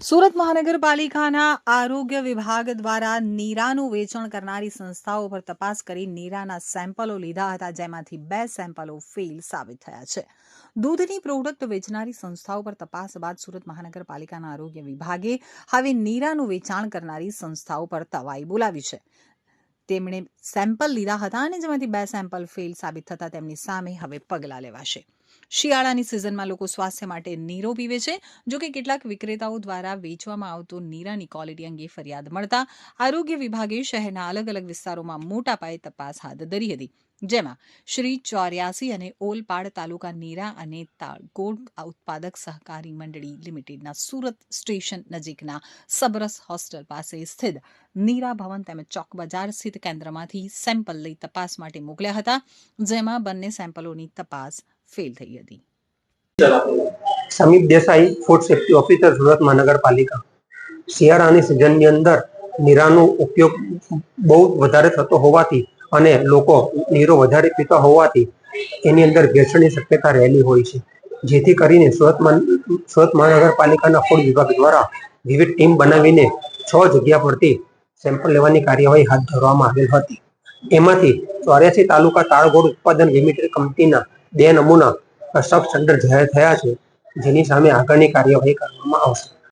સુરત મહાનગરપાલિકાના આરોગ્ય વિભાગ દ્વારા નીરાનું વેચાણ કરનારી સંસ્થાઓ પર તપાસ કરી નીરાના સેમ્પલો લીધા હતા, જેમાંથી બે સેમ્પલો ફેલ સાબિત થયા છે. દૂધની પ્રોડક્ટ વેચનારી સંસ્થાઓ પર તપાસ બાદ સુરત મહાનગરપાલિકાના આરોગ્ય વિભાગે હવે નીરાનું વેચાણ કરનારી સંસ્થાઓ પર તવાઈ બોલાવી છે. તેમણે સેમ્પલ લીધા હતા અને જેમાંથી બે સેમ્પલ ફેલ સાબિત થતા તેમની સામે હવે પગલાં લેવાશે. શિયાળાની સિઝનમાં લોકો સ્વાસ્થ્ય માટે નીરો પીવે છે, જો કે કેટલાક વિક્રેતાઓ દ્વારા વેચવામાં આવતો નીરાની ક્વોલિટી અંગે ફરિયાદ મળતા આરોગ્ય વિભાગે શહેરના અલગ અલગ વિસ્તારોમાં મોટા પાયે તપાસ હાથ ધરી હતી. જેમાં શ્રી ચોર્યાસી અને ઓલપાડ તાલુકા નીરા અને તાળકોટ ઉત્પાદક સહકારી મંડળી લિમિટેડના સુરત સ્ટેશન નજીકના સબરસ હોસ્ટેલ પાસે સ્થિત નીરા ભવન તેમજ ચોક બજાર સ્થિત કેન્દ્રમાંથી સેમ્પલ લઈ તપાસ માટે મોકલ્યા હતા, જેમાં બંને સેમ્પલોની તપાસ ફેલ થઈ હતી. Samip Desai food safety officer Surat મહાનગરપાલિકા. શિયાળાની સિઝનની અંદર નીરાનો ઉપયોગ બહુ વધારે થતો હોવાથી અને લોકો નીરો વધારે પીતા હોવાથી એની અંદર ભેળસેળની શક્યતા રહેલી હોય છે. જેથી કરીને સુરત સુરત મહાનગરપાલિકાના ફૂડ વિભાગ દ્વારા વિવિધ ટીમ બનાવીને છ જગ્યા પરથી સેમ્પલ લેવાની કાર્યવાહી હાથ ધરવામાં આવેલ હતી. એમાંથી ચોર્યાસી તાલુકા તાળગોળ ઉત્પાદન લિમિટેડ કંપનીના બે નમૂના સબ સેન્ટર જાહેર થયા છે. જેની સામે આગળની કાર્યવાહી કરવામાં આવશે.